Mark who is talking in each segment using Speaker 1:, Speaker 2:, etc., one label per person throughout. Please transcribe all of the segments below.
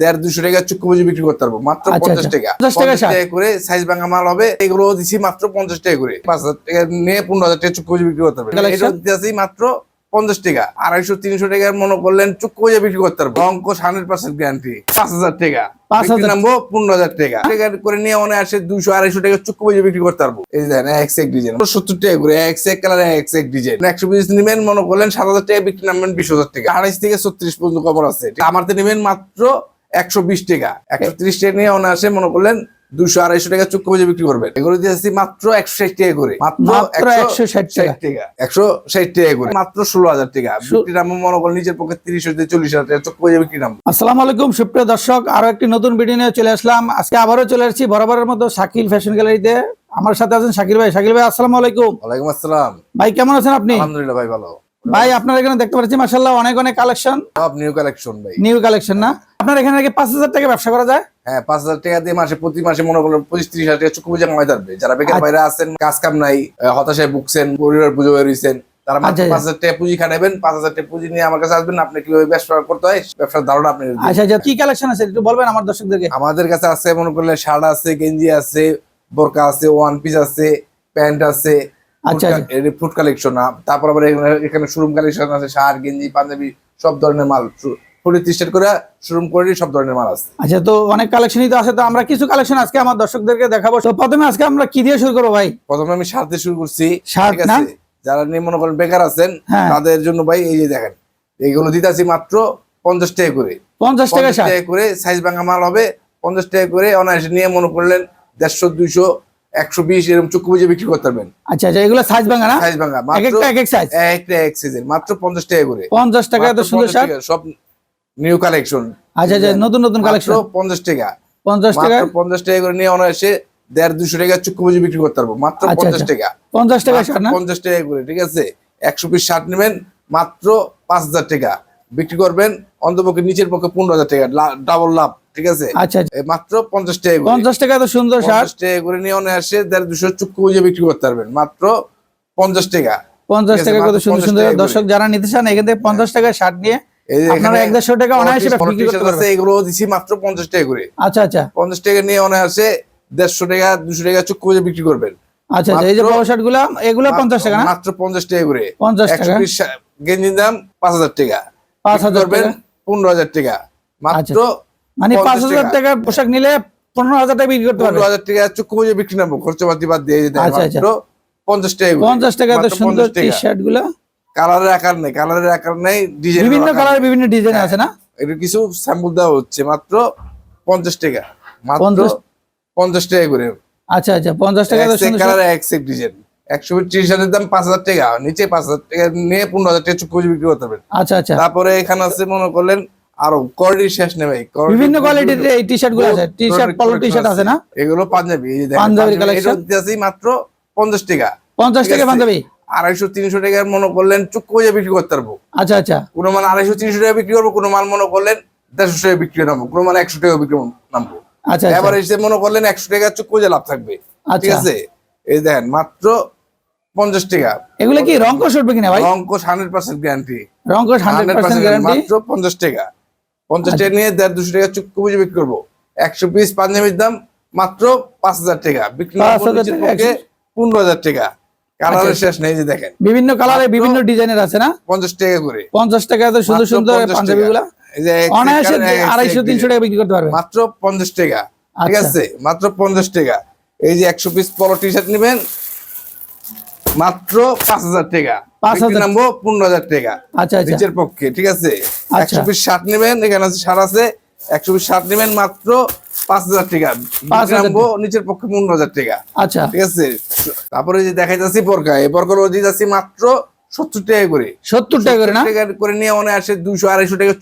Speaker 1: দেড় দুশো টাকা বুঝে বিক্রি করতে পারব। মাত্র
Speaker 2: আচ্ছা,
Speaker 1: পঞ্চাশ
Speaker 2: আচ্ছা।
Speaker 1: টাকা। পঞ্চাশ টাকা করে সাইজ ভাঙা মাল হবে এগুলো দিচ্ছি মাত্র পঞ্চাশ টাকা করে। পাঁচ হাজার টাকা নিয়ে পনেরো হাজার টাকা চুক্তি বুঝে বিক্রি করতে পারবে। এটা দিতেছি মাত্র পঞ্চাশ টাকা। আড়াইশো তিনশো টাকার মনে করলেন বুঝে বিক্রি করতে পারব। অঙ্ক হান্ড্রেড পার্সেন্ট গ্যারান্টি পাঁচ হাজার টাকা।
Speaker 2: 5,000
Speaker 1: বিক্রি নামবো পনেরো হাজার টাকা। টাকা করে নিয়ে অনেক আসে দুশো আড়াইশো টাকা চুক্তি বুঝে বিক্রি করতে পারব। এই দেখেন এক্স এক ডিজাইন সত্তর টাকা করে এক্স এক কালার এক্স এক ডিজাইন একশো পিস নিবেন মনে করলেন সাত হাজার টাকা বিক্রি নামবেন বিশ হাজার টাকা। আড়াইশ থেকে ছত্রিশ পর্যন্ত কবর আছে। আমার তো নিবেন মাত্র একশো বিশ টাকা। একশো ত্রিশ টাকা নিয়ে অনায়াসে মনে করলেন দুশো আড়াইশো টাকা চুক্তি বুঝে বিক্রি করবেন এগুলো দিয়েছি মাত্র একশো ষাট টাকা করে। মাত্র
Speaker 2: মাত্র 160 টাকা।
Speaker 1: একশো ষাট টাকা করে। মাত্র ষোলো হাজার টাকা। বিক্রি নাম মনে করেন নিজের পক্ষে তিরিশ হতে চল্লিশ হাজার টাকা চুক্তি বুঝে বিক্রি নাম
Speaker 2: আসসালামু আলাইকুম সুপ্রিয় দর্শক। আরও একটি নতুন ভিডিও নিয়ে চলে আসলাম। আজকে আবারও চলে আসছি বরাবরের মতো শাকিল ফ্যাশন গ্যালারিতে। আমার সাথে আছেন শাকিল ভাই। শাকিল ভাই আসসালামু আলাইকুম।
Speaker 1: ওয়ালাইকুম আসসালাম।
Speaker 2: ভাই কেমন আছেন আপনি?
Speaker 1: আলহামদুলিল্লাহ ভাই ভালো।
Speaker 2: ভাই আপনার এখানে দেখতে পাচ্ছি মাসাল্লাহ অনেক অনেক কালেকশন।
Speaker 1: সব নিউ কালেকশন ভাই।
Speaker 2: নিউ কালেকশন না? আপনার এখানে নাকি পাঁচ হাজার টাকা ব্যবসা করা যায়?
Speaker 1: হ্যাঁ পাঁচ হাজার টাকা দিয়ে মাসে প্রতি মাসে মনে করলেন পঁচিশ ত্রিশ হাজার টাকা চুক্তি বুঝে কামাই থাকবে যারা বেকার
Speaker 2: আচ্ছা।
Speaker 1: বাইরে আছেন কাজ কাম নাই হতাশায় ভুগছেন পরিবার পুজো বেরিয়েছেন তারা মাত্র
Speaker 2: আচ্ছা, আচ্ছা।
Speaker 1: পাঁচ হাজার টাকা পুঁজি খাটাবেন পাঁচ হাজার টাকা পুঁজি নিয়ে আমার কাছে আসবেন আপনি কীভাবে ব্যবসা করতে হয় ব্যবসার ধারণা আপনি।
Speaker 2: আচ্ছা আচ্ছা কি কালেকশন আছে? একটু বলবেন আমার দর্শকদেরকে।
Speaker 1: আমাদের কাছে আছে মনে করলে শার্ট আছে গেঞ্জি আছে বোরকা আছে ওয়ান পিস আছে প্যান্ট আছে
Speaker 2: আচ্ছা,
Speaker 1: ফুড কালেকশন তারপর আবার এখানে- শোরুম কালেকশন আছে শার্ট গেঞ্জি পাঞ্জাবি সব ধরনের মাল। টি করে শোরুম করে সব ধরনের মাল আছে
Speaker 2: আচ্ছা তো অনেক কালেকশনই তো আছে তো আমরা কিছু কালেকশন আজকে আমার দর্শকদেরকে দেখাবো। তো প্রথমে আজকে আমরা কি দিয়ে শুরু করব ভাই?
Speaker 1: প্রথমে আমি শার্ট দিয়ে শুরু করছি
Speaker 2: শার্ট না?
Speaker 1: যারা নিয়ে মনে করেন বেকার আছেন
Speaker 2: হ্যাঁ।
Speaker 1: তাদের জন্য ভাই এই যে দেখেন এইগুলো দিতেছি মাত্র পঞ্চাশ টাকা করে।
Speaker 2: পঞ্চাশ টাকা
Speaker 1: করে সাইজ ভাঙা মাল হবে পঞ্চাশ টাকা করে অনায়াসে নিয়ে মনে করলেন দেড়শো দুইশো একশো বিশ এরকম চুক্তি বুঝে বিক্রি করতে পারবেন।
Speaker 2: আচ্ছা আচ্ছা এগুলো সাইজ ভাঙা না?
Speaker 1: সাইজ ভাঙা
Speaker 2: এক
Speaker 1: মাত্র
Speaker 2: একটা এক এক সাইজ
Speaker 1: একটা এক সিজন মাত্র পঞ্চাশ টাকা করে।
Speaker 2: পঞ্চাশ টাকা এত সুন্দর শার্ট
Speaker 1: সব নিউ কালেকশন
Speaker 2: আচ্ছা আচ্ছা নতুন নতুন কালেকশন
Speaker 1: পঞ্চাশ টাকা।
Speaker 2: পঞ্চাশ টাকা?
Speaker 1: পঞ্চাশ টাকা করে নিয়ে অনায়াসে দেড় দুশো টাকা চুক্তি বুঝে বিক্রি করতে পারব। মাত্র পঞ্চাশ। টাকা।
Speaker 2: পঞ্চাশ টাকা
Speaker 1: মাত্র
Speaker 2: শার্ট না?
Speaker 1: পঞ্চাশ টাকা করে ঠিক আছে? একশো পিস শার্ট নেবেন মাত্র পাঁচ হাজার টাকা। বিক্রি করবেন অন্তপক্ষে নিচের পক্ষে পনেরো হাজার টাকা। ডাবল লাভ ঠিক আছে?
Speaker 2: আচ্ছা আচ্ছা।
Speaker 1: মাত্র পঞ্চাশ টাকা
Speaker 2: পঞ্চাশ টাকা এত সুন্দর
Speaker 1: পঞ্চাশ টাকা করে নিয়ে অনে আসে দেড় দুশো চুক্তি বুঝে বিক্রি করতে পারবেন। মাত্র পঞ্চাশ টাকা।
Speaker 2: পঞ্চাশ টাকা কত সুন্দর সুন্দর। দর্শক যারা নিতে চান এখান থেকে পঞ্চাশ টাকা শার্ট নিয়ে আপনারা এক দেড়শো টাকা অনায়াসে বিক্রি করতে পারবেন।
Speaker 1: এগুলো দিছি মাত্র পঞ্চাশ টাকা করে
Speaker 2: আচ্ছা আচ্ছা।
Speaker 1: পঞ্চাশ টাকা নিয়ে অনে আসে দেড়শো টাকা দুশো টাকা বুঝে বিক্রি করবেন।
Speaker 2: আচ্ছা আচ্ছা এই যে
Speaker 1: মাত্র-
Speaker 2: শার্টগুলা এগুলো পঞ্চাশ টাকা
Speaker 1: মাত্র পঞ্চাশ টাকা করে
Speaker 2: 50
Speaker 1: একশো
Speaker 2: টাকা।
Speaker 1: গেঞ্জির দাম পাঁচ হাজার টাকা।
Speaker 2: পাঁচ হাজার
Speaker 1: পনেরো হাজার টাকা। মাত্র
Speaker 2: মানে পাঁচ হাজার টাকার পোশাক নিলে পনেরো হাজার টাকা বিক্রি করতে পারবে।
Speaker 1: হাজার টাকা চুক্তি বুঝে বিক্রি নেব খরচপাতি বাদ দিয়ে এই যে
Speaker 2: আচ্ছা, আচ্ছা।
Speaker 1: পঞ্চাশ টাকা
Speaker 2: পঞ্চাশ টাকা সুন্দর টি শার্টগুলা?
Speaker 1: কালারের আকার নেই কালারের আকার নেই ডিজাইন
Speaker 2: বিভিন্ন কালারের বিভিন্ন ডিজাইন
Speaker 1: হ্যাঁ।
Speaker 2: আছে না?
Speaker 1: এটা কিছু স্যাম্পল দেওয়া হচ্ছে মাত্র পঞ্চাশ টাকা। মাত্র পঞ্চাশ টাকা করে।
Speaker 2: আচ্ছা আচ্ছা পঞ্চাশ টাকা
Speaker 1: কালার এক সেক ডিজাইন একশো ত্রিশ হাজার দাম পাঁচ হাজার টাকা নিচে পাঁচ হাজার টাকা নিয়ে পনেরো হাজার টাকা বুঝে বিক্রি করতে পারবেন
Speaker 2: আচ্ছা আচ্ছা।
Speaker 1: তারপরে এখানে আছে মনে করলেন আরও কোয়ালিটি শেষ নেই ভাই
Speaker 2: বিভিন্ন কোয়ালিটির এই টি শার্টগুলো আছে। টি শার্ট পলো টি শার্ট আছে না?
Speaker 1: এগুলো পাঞ্জাবি এই যে দেখেন,
Speaker 2: পাঞ্জাবির?
Speaker 1: এটা দিতেছি মাত্র পঞ্চাশ টাকা।
Speaker 2: পঞ্চাশ
Speaker 1: ঠিক
Speaker 2: টাকা পাঞ্জাবি?
Speaker 1: আড়াইশো তিনশো টাকার মনে করলেন চুক্তি বুঝে বিক্রি করতে পারব।
Speaker 2: আচ্ছা আচ্ছা।
Speaker 1: কোনো মাল আড়াইশো তিনশো টাকা বিক্রি করব কোনো মাল মনে করলেন দেড়শো টাকা বিক্রি নামবো কোনো মাল একশো টাকা বিক্রি নামবো।
Speaker 2: আচ্ছা
Speaker 1: এবার
Speaker 2: আচ্ছা
Speaker 1: এসে মনে করলেন একশো টাকা চুক্তি বুঝে লাভ থাকবে। ঠিক
Speaker 2: আচ্ছা
Speaker 1: আছে? এই দেখেন মাত্র পঞ্চাশ টাকা।
Speaker 2: এগুলো কি রং কোষ উঠবে কিনা ভাই?
Speaker 1: অঙ্কশ হান্ড্রেড পার্সেন্ট গ্যারান্টি
Speaker 2: রং কোষ হান্ড্রেড পার্সেন্ট গ্যারান্টি
Speaker 1: মাত্র পঞ্চাশ টাকা। পঞ্চাশ টাকা নিয়ে দেড় দুশো টাকা চুক্তি বুঝে বিক্রি করব। একশো পিস পাঞ্জাবির দাম মাত্র পাঁচ হাজার টাকা। বিক্রি পনেরো হাজার টাকা। কালারের
Speaker 2: আচ্ছা।
Speaker 1: শেষ নেই যে দেখেন।
Speaker 2: বিভিন্ন কালারে বিভিন্ন ডিজাইনের আছে না?
Speaker 1: পঞ্চাশ টাকা করে।
Speaker 2: পঞ্চাশ টাকা এত সুন্দর সুন্দর পাঞ্জাবি গুলা অনায়াসে আড়াইশো তিনশো টাকা বিক্রি করতে পারবে।
Speaker 1: মাত্র পঞ্চাশ টাকা। ঠিক
Speaker 2: আচ্ছা।
Speaker 1: আছে? মাত্র পঞ্চাশ টাকা। এই যে একশো পিস পলো টি শার্ট নেবেন মাত্র পাঁচ হাজার টাকা।
Speaker 2: পাঁচ
Speaker 1: বিক্রি
Speaker 2: হাজার।
Speaker 1: নামবো পনেরো হাজার টাকা।
Speaker 2: আচ্ছা
Speaker 1: নিচের পক্ষে ঠিক আছে। একশো পিস শার্ট নেবেন এখানে আছে শার্ট আছে। একশো পিস শার্ট নেবেন মাত্র পাঁচ হাজার টাকা।
Speaker 2: পাঁচ
Speaker 1: নামবো নিচের পক্ষে পনেরো হাজার টাকা।
Speaker 2: আচ্ছা।
Speaker 1: ঠিক আছে? তারপরে যে দেখাই যাচ্ছি বরকা এই বরকার দিয়ে যাচ্ছি মাত্র সত্তর টাকা করে।
Speaker 2: সত্তর টাকা করে না?
Speaker 1: টাকা করে নিয়ে অনেক আসে দুশো আড়াইশো টাকা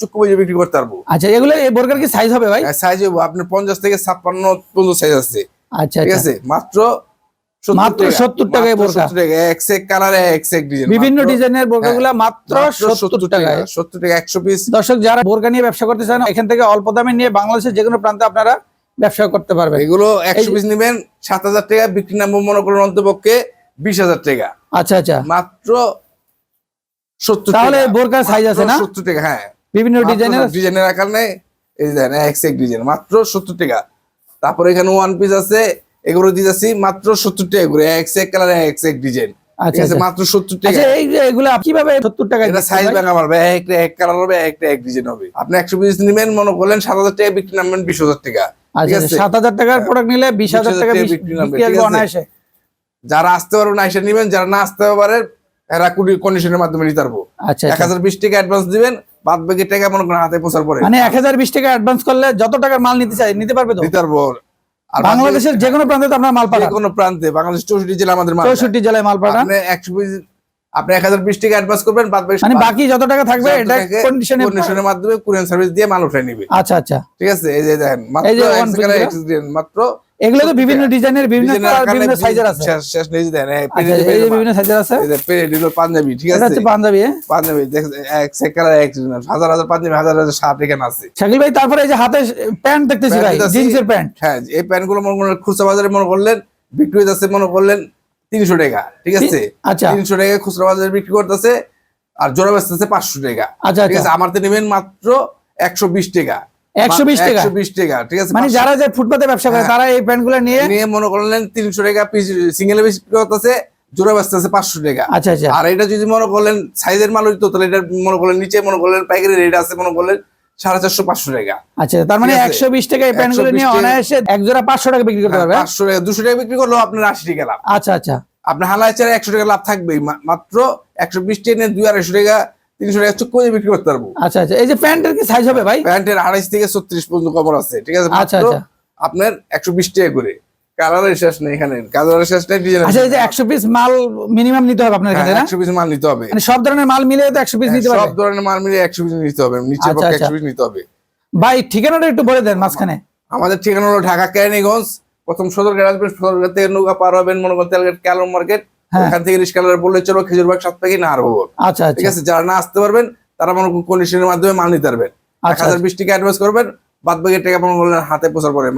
Speaker 1: বিক্রি করতে পারব।
Speaker 2: আচ্ছা এগুলো এই কি সাইজ হবে ভাই?
Speaker 1: সাইজ আপনার পঞ্চাশ থেকে ছাপ্পান্ন পর্যন্ত সাইজ আছে।
Speaker 2: আচ্ছা
Speaker 1: ঠিক
Speaker 2: আচ্ছা।
Speaker 1: আছে? মাত্র 70
Speaker 2: মাত্র 70 টাকায় বোরকা।
Speaker 1: 70 টাকা এক সেক কালারে ডিজাইন
Speaker 2: বিভিন্ন ডিজাইনের বোরকা মাত্র সত্তর টাকায়।
Speaker 1: সত্তর টাকা একশো পিস
Speaker 2: দর্শক যারা বোরকা নিয়ে ব্যবসা করতে চান এখান থেকে অল্প দামে নিয়ে বাংলাদেশের যে কোনো প্রান্তে আপনারা ব্যবসা করতে পারবেন।
Speaker 1: এগুলো একশো পিস নেবেন সাত হাজার টাকা বিক্রি নাম মনে করুন অন্তপক্ষে বিশ হাজার টাকা।
Speaker 2: আচ্ছা আচ্ছা।
Speaker 1: মাত্র সত্তর
Speaker 2: তাহলে বোরকার size আছে না?
Speaker 1: সত্তর টাকা হ্যাঁ।
Speaker 2: বিভিন্ন ডিজাইনের
Speaker 1: ডিজাইনের আকার নেই। এই দেখেন এক্স এক ডিজাইন মাত্র সত্তর টাকা। তারপর এখানে ওয়ান পিস আছে এগুলো দিতেছি মাত্র সত্তর টাকা করে এক্স এক কালার এক্স এক ডিজাইন
Speaker 2: আচ্ছা আচ্ছা।
Speaker 1: মাত্র সত্তর টাকা।
Speaker 2: আচ্ছা এগুলো কীভাবে সত্তর টাকা
Speaker 1: এটা সাইজ ভাঙা মারবে একটা এক কালার হবে একটা এক ডিজাইন হবে। আপনি একশো পিস নিবেন মনে করলেন সাত হাজার টাকা বিক্রি নামবেন বিশ হাজার টাকা। ঠিক আছে?
Speaker 2: সাত হাজার টাকার প্রোডাক্ট নিলে বিশ হাজার টাকা
Speaker 1: বিক্রি নামবে, যারা আসতে পারবে না এসে নিবেন যারা না আসতে পারে এরা কুড়ি কন্ডিশনের মাধ্যমে নিতে পারব।
Speaker 2: আচ্ছা
Speaker 1: এক। হাজার বিশ টাকা অ্যাডভান্স দিবেন বাদ বাকি টাকা মনে করেন হাতে পোষার পরে।
Speaker 2: মানে এক হাজার বিশ টাকা অ্যাডভান্স করলে যত টাকার মাল নিতে চাই নিতে পারবে তো?
Speaker 1: দিতে পারব। আর
Speaker 2: বাংলাদেশের যে কোনো প্রান্তে আপনার মাল
Speaker 1: যে
Speaker 2: পাঠান।
Speaker 1: কোনো প্রান্তে বাংলাদেশ চৌষট্টি জেলা আমাদের মাল।
Speaker 2: চৌষট্টি জেলায় মাল পাঠান।
Speaker 1: আপনি একশো পিস আপনি এক হাজার বিশ টাকা অ্যাডভান্স করবেন বাদ বাকি
Speaker 2: মানে বাকি যত টাকা থাকবে এটা কন্ডিশনে
Speaker 1: কন্ডিশনের মাধ্যমে কুরিয়ার সার্ভিস দিয়ে মাল উঠে নিবে।
Speaker 2: আচ্ছা আচ্ছা।
Speaker 1: ঠিক আছে? এই যে দেখেন মাত্র মাত্র
Speaker 2: এগুলো তো বিভিন্ন ডিজাইনের বিভিন্ন বিভিন্ন সাইজের আছে।
Speaker 1: শেষ- নেই দেন এই
Speaker 2: আচ্ছা এই বিভিন্ন সাইজের আছে?
Speaker 1: এই যে পাঞ্জাবি ঠিক আছে?
Speaker 2: হচ্ছে পাঞ্জাবি?
Speaker 1: পাঞ্জাবি এক সেকার এক হাজার হাজার পাঞ্জাবি হাজার হাজার শার্ট এখানে আছে।
Speaker 2: শাকিল ভাই তারপরে এই যে হাতে প্যান্ট দেখতেছি ভাই জিন্সের প্যান্ট।
Speaker 1: হ্যাঁ এই প্যান্টগুলো মনে করেন খুচরা বাজারে মনে করলেন বিক্রি হইতেছে মনে করলেন তিনশো টাকা ঠিক আছে?
Speaker 2: আচ্ছা।
Speaker 1: তিনশো টাকা খুচরা বাজারে বিক্রি করতেছে আর জোড়া বেচতেছে পাঁচশো টাকা
Speaker 2: আচ্ছা
Speaker 1: ঠিক
Speaker 2: আচ্ছা।
Speaker 1: আছে আমার তো নেবেন মাত্র একশো বিশ টাকা।
Speaker 2: 120 টাকা?
Speaker 1: একশো বিশ টাকা ঠিক আছে?
Speaker 2: মানে যারা যে ফুটপাতে ব্যবসা করে
Speaker 1: হ্যাঁ।
Speaker 2: তারা এই প্যান্টগুলো নিয়ে
Speaker 1: নিয়ে মনে করলেন তিনশো টাকা পিস সিঙ্গেল বিক্রি করতেছে জোড়া বেচতেছে পাঁচশো টাকা।
Speaker 2: আচ্ছা আচ্ছা।
Speaker 1: আর এটা যদি মনে করলেন সাইজের মাল হইতো তাহলে এটা মনে করলেন নিচে মনে করলেন পাইকারি রেট আছে মনে করলেন সাড়ে চারশো পাঁচশো টাকা।
Speaker 2: আচ্ছা তার মানে একশো বিশ টাকা এই
Speaker 1: প্যান্টগুলো
Speaker 2: নিয়ে অনায়াসে এক জোড়া পাঁচশো টাকা বিক্রি করতে পারবে। হ্যাঁ?
Speaker 1: পাঁচশো টাকা দুশো টাকা বিক্রি করলেও আপনার আশি টাকা লাভ
Speaker 2: আচ্ছা আচ্ছা।
Speaker 1: আপনার হালায় চারে একশো টাকা লাভ থাকবেই মা- মাত্র একশো বিশ টাকা নিয়ে দুই আড়াইশো টাকা তিনশো টাকা চুপ করে বিক্রি করতে পারব।
Speaker 2: আচ্ছা আচ্ছা। এই যে প্যান্টের কি সাইজ হবে ভাই?
Speaker 1: প্যান্টের আড়াইশ থেকে ছত্রিশ পর্যন্ত কমর আছে ঠিক আছে?
Speaker 2: আচ্ছা, আচ্ছা।
Speaker 1: আপনার একশো বিশ টাকা করে। কালারের শেষ নেই এখানে। কালারের শেষ নেই ডিজাইন
Speaker 2: আচ্ছা এই যে একশো পিস মাল মিনিমাম নিতে হবে আপনার এখানে না?
Speaker 1: একশো পিস মাল নিতে হবে।
Speaker 2: মানে সব ধরনের মাল মিলে তো একশো পিস নিতে
Speaker 1: সব ধরনের মাল পিস নিতে হবে। নিচের
Speaker 2: আচ্ছা,
Speaker 1: পক্ষে পিস নিতে হবে।
Speaker 2: ভাই ঠিকানাটা একটু বলে দেন মাঝখানে।
Speaker 1: আমাদের ঠিকানা হলো ঢাকা কেরানীগঞ্জ প্রথম সদরঘাট আসবেন সদরঘাট থেকে নৌকা পার হবেন মনে করেন তেলঘাট ক্যালম মার্কেট।
Speaker 2: হ্যাঁ।
Speaker 1: এখান থেকে রিস্কালার বললে চলো খেজুরবাগ সাত প্যাকেট না আর হব
Speaker 2: আচ্ছা
Speaker 1: ঠিক
Speaker 2: আচ্ছা
Speaker 1: আছে যারা না আসতে পারবেন তারা মনে কন্ডিশনের মাধ্যমে মাল নিতে পারবেন। এক
Speaker 2: আচ্ছা।
Speaker 1: হাজার বিশ টাকা অ্যাডভান্স করবেন বাদ বাকি টাকা মনে করলেন হাতে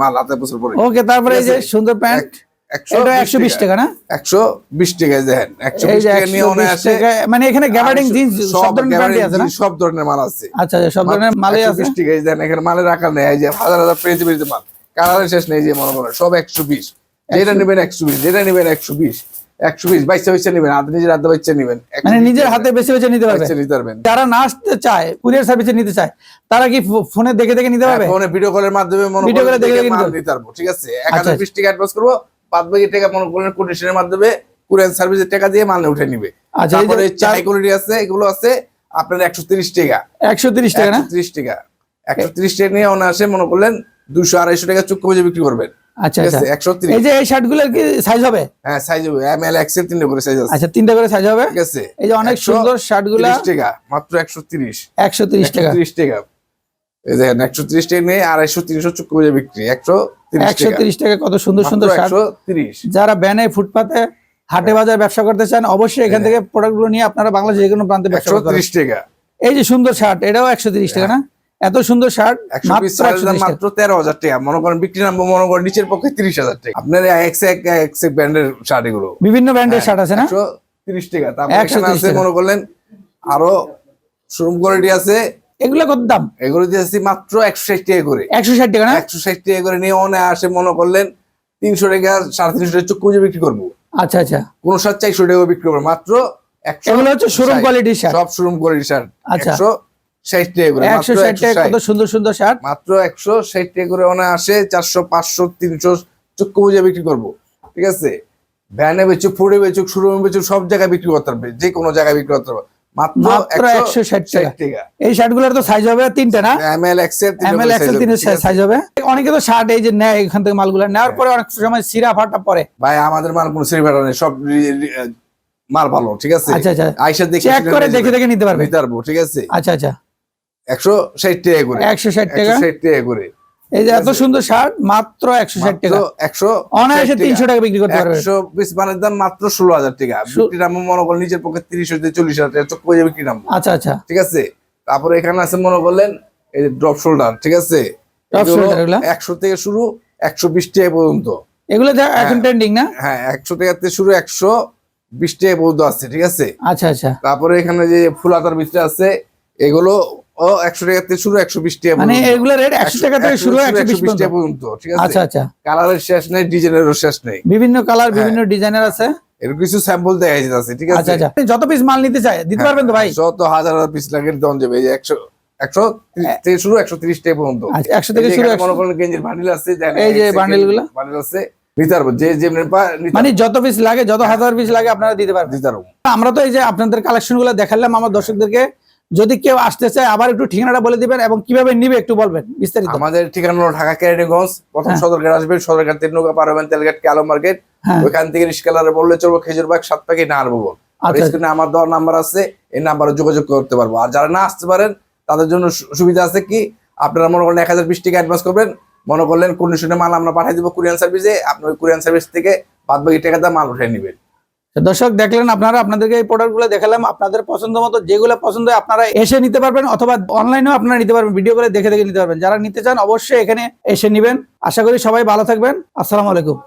Speaker 1: মাল হাতে পোষার পরে।
Speaker 2: ওকে তারপরে এই যে সুন্দর প্যান্ট
Speaker 1: একশো
Speaker 2: বিশ টাকা। না?
Speaker 1: একশো বিশ টাকা দেখেন একশো বিশ টাকা নিয়ে আসে
Speaker 2: মানে এখানে গ্যাবার্ডিং
Speaker 1: আর
Speaker 2: জিন্স
Speaker 1: সব
Speaker 2: ধরনের আছে
Speaker 1: সব ধরনের মাল আছে।
Speaker 2: আচ্ছা আচ্ছা সব ধরনের মালই আছে?
Speaker 1: 120 টাকা দেখেন এখানে মালের নেই এই যে হাজার হাজার পেজে পেজে মাল। কালারের শেষ নেই যে মনে করেন সব একশো বিশ। যেটা নেবেন একশো বিশ যেটা নেবেন একশো বিশ। একশো বিশ বাইশে বাইশে নেবেন হাতে নিজের হাতে বাইশে নেবেন।
Speaker 2: মানে নিজের হাতে বেছে নিতে পারবে?
Speaker 1: নিতে পারবেন।
Speaker 2: যারা না আসতে চায় কুরিয়ার সার্ভিসে নিতে চায় তারা কি ফোনে দেখে দেখে নিতে পারবে?
Speaker 1: ফোনে ভিডিও কলের মাধ্যমে মনে
Speaker 2: দেখে নিতে
Speaker 1: পারব। ঠিক আছে? এক
Speaker 2: আচ্ছা,
Speaker 1: হাজার বিশ টাকা অ্যাডভান্স করব বাদ বাকি টাকা মনে করেন কোটেশনের মাধ্যমে কুরিয়ার সার্ভিসের টাকা দিয়ে মাল উঠে নিবে।
Speaker 2: আচ্ছা,
Speaker 1: তারপরে চাই কোয়ালিটি আছে এগুলো আছে আপনার একশো তিরিশ টাকা।
Speaker 2: একশো তিরিশ টাকা না?
Speaker 1: ত্রিশ টাকা। একশো ত্রিশ টাকা নিয়ে অনায়াসে মনে করলেন দুশো আড়াইশো টাকা চুক্তি বিক্রি করবেন।
Speaker 2: আচ্ছা আচ্ছা
Speaker 1: আছে একশো ত্রিশ।
Speaker 2: এই যে এই শার্টগুলোর কি সাইজ হবে?
Speaker 1: হ্যাঁ সাইজ হবে। এম এল এক্সেল তিনটে করে সাইজ আছে।
Speaker 2: আচ্ছা তিনটা করে সাইজ হবে?
Speaker 1: ঠিক আছে।
Speaker 2: এই যে অনেক সুন্দর
Speaker 1: টাকা মাত্র
Speaker 2: টাকা।
Speaker 1: টাকা। এই দেখেন টাকা নিয়ে চুক্তি বিক্রি।
Speaker 2: কত সুন্দর সুন্দর শার্ট যারা ব্যানে ফুটপাতে হাটে বাজার ব্যবসা করতে চান অবশ্যই এখান থেকে প্রোডাক্টগুলো নিয়ে আপনারা বাংলাদেশের যে কোনো প্রান্তে ব্যবসা করতে পারেন।
Speaker 1: টাকা।
Speaker 2: এই যে সুন্দর শার্ট এটাও একশো তিরিশ টাকা না? এত সুন্দর শার্ট মাত্র
Speaker 1: তেরো হাজার টাকা। মনে করেন বিক্রি নাম মনে করেন নিচের পক্ষে তিরিশ হাজার টাকা। আপনার এক্স এক এক্স এক ব্র্যান্ডের শার্ট এগুলো।
Speaker 2: বিভিন্ন ব্র্যান্ডের শার্ট আছে না?
Speaker 1: তিরিশ টাকা। তারপর
Speaker 2: 130
Speaker 1: আছে মনে করলেন আরও শোরুম কোয়ালিটি আছে।
Speaker 2: এগুলো কত দাম?
Speaker 1: এগুলো দিয়েছি মাত্র একশো ষাট টাকা করে।
Speaker 2: একশো ষাট টাকা না?
Speaker 1: একশো ষাট টাকা করে নিয়ে অনে আসে মনে করলেন তিনশো টাকা সাড়ে তিনশো টাকা চুক্তি বিক্রি করব।
Speaker 2: আচ্ছা আচ্ছা।
Speaker 1: কোন শার্ট চারশো টাকা বিক্রি করব মাত্র একশো
Speaker 2: হচ্ছে শোরুম। কোয়ালিটির শার্ট।
Speaker 1: সব শোরুম কোয়ালিটি শার্ট।
Speaker 2: আচ্ছা।
Speaker 1: একশো ষাট টাকা করে
Speaker 2: একশো ষাট টাকা কত সুন্দর সুন্দর শার্ট?
Speaker 1: মাত্র একশো ষাট টাকা করে আসে চারশো পাঁচশো তিনশো চক্ষু বুঝে বিক্রি করব। ঠিক আছে? ভ্যানে বেচুক ফুডে বেচুক শোরুমে বেচুক সব জায়গায় বিক্রি করতে পারবে যে কোনো জায়গায় বিক্রি করতে পারবে। মাত্র
Speaker 2: মাত্র
Speaker 1: একশো ষাট
Speaker 2: টাকা।
Speaker 1: টাকা।
Speaker 2: এই শার্টগুলোর তো সাইজ হবে তিনটে না?
Speaker 1: M L XL
Speaker 2: M L XL তিনের সাইজ হবে অনেকে তো শার্ট এই যে নেয় এখান থেকে মালগুলো নেওয়ার পরে অনেক সময় সিরা ফাটা পরে।
Speaker 1: ভাই আমাদের মাল কোনো সিরিভার নেই সব মাল ভালো ঠিক আছে?
Speaker 2: আচ্ছা আচ্ছা।
Speaker 1: আইসা দেখে
Speaker 2: চেক করে দেখে দেখে নিতে পারবে।
Speaker 1: নিতে পারব ঠিক আছে?
Speaker 2: আচ্ছা আচ্ছা।
Speaker 1: একশো ষাট টাকা করে।
Speaker 2: একশো ষাট টাকা?
Speaker 1: ষাট টাকা করে।
Speaker 2: এই যে এত সুন্দর শার্ট মাত্র একশো ষাট টাকা।
Speaker 1: একশো
Speaker 2: অনায়াসে তিনশো টাকা। বিক্রি করতে পারবে।
Speaker 1: একশো পিস মানের দাম মাত্র ষোলো হাজার টাকা। বিক্রি দাম মনে নিজের পক্ষে তিরিশ হইতে চল্লিশ হাজার টাকা। চোখ পয়সা বিক্রি দাম।
Speaker 2: আচ্ছা আচ্ছা।
Speaker 1: ঠিক আছে? তারপরে এখানে আছে মনে করলেন এই ড্রপ শোল্ডার ঠিক আছে? একশো থেকে শুরু একশো বিশ টাকা পর্যন্ত।
Speaker 2: এগুলো এখন ট্রেন্ডিং না?
Speaker 1: হ্যাঁ একশো টাকা থেকে শুরু একশো বিশ টাকা পর্যন্ত আছে ঠিক আছে?
Speaker 2: আচ্ছা আচ্ছা।
Speaker 1: তারপরে এখানে যে ফুলাতার ভিতরে আছে এগুলো ও একশো টাকা থেকে শুরু একশো বিশ টাকা
Speaker 2: মানে। এগুলো রেট একশো টাকা থেকে শুরু একশো বিশ
Speaker 1: টাকা
Speaker 2: পর্যন্ত।
Speaker 1: ঠিক
Speaker 2: আচ্ছা
Speaker 1: আছে?
Speaker 2: আচ্ছা
Speaker 1: কালারের শেষ নেই ডিজাইনেরও শেষ নেই।
Speaker 2: বিভিন্ন কালার বিভিন্ন ডিজাইনের আছে?
Speaker 1: এর কিছু স্যাম্পল যাচ্ছে ঠিক
Speaker 2: আচ্ছা
Speaker 1: আছে?
Speaker 2: আচ্ছা। যত পিস মাল নিতে চায় দিতে পারবেন তো ভাই?
Speaker 1: যত হাজার হাজার পিস লাগে দন যাবে। এই যে একশো একশো থেকে শুরু একশো ত্রিশ টাকা পর্যন্ত।
Speaker 2: আচ্ছা একশো থেকে শুরু 100
Speaker 1: মনে করেন গেঞ্জির বান্ডিল আছে
Speaker 2: এই যে bundle গুলো?
Speaker 1: বান্ডিল আছে
Speaker 2: মানে যত পিস লাগে যত হাজার পিস লাগে আপনারা দিতে পারবেন।
Speaker 1: দিতে
Speaker 2: আমরা তো এই যে আপনাদের কালেকশনগুলো দেখালাম আমার দর্শকদেরকে। যদি কেউ আসতে চায় আবার একটু ঠিকানাটা বলে দিবেন এবং কীভাবে নিবে একটু বলবেন বিস্তারিত।
Speaker 1: আমাদের ঠিকানা হলো ঢাকা কেরানীগঞ্জ প্রথম
Speaker 2: হ্যাঁ।
Speaker 1: সদরঘাট আসবেন সদরঘাট তিন নৌকা পার হবেন তেলঘাট কালো মার্কেট।
Speaker 2: হ্যাঁ।
Speaker 1: ওইখান থেকে রিস্কালারে বললে চলবো খেজুরবাগ সাত প্যাকেট না আরবো
Speaker 2: আচ্ছা।
Speaker 1: স্ক্রিনে আমার দেওয়ার নাম্বার আছে এই নাম্বারে যোগাযোগ করতে পারব। আর যারা না আসতে পারেন তাদের জন্য সুবিধা আছে কি? আপনারা মনে করেন এক হাজার বিশ টাকা অ্যাডভান্স করবেন মনে করলেন কন্ডিশনে মাল আমরা পাঠিয়ে দিব কুরিয়ান সার্ভিসে আপনি ওই কুরিয়ান সার্ভিস থেকে বাদ বাকি টাকাটা মাল উঠে নেবেন।
Speaker 2: দর্শক, দেখলেন আপনারা, আপনাদেরকে এই প্রোডাক্টগুলো দেখালাম। আপনাদের পছন্দ মতো যেগুলো পছন্দ হয় আপনারা এসে নিতে পারবেন, অথবা অনলাইনেও আপনারা নিতে পারবেন ভিডিও করে দেখে দেখে নিতে পারবেন। যারা নিতে চান, অবশ্যই এখানে এসে নেবেন। আশা করি সবাই ভালো থাকবেন। আসসালামু আলাইকুম।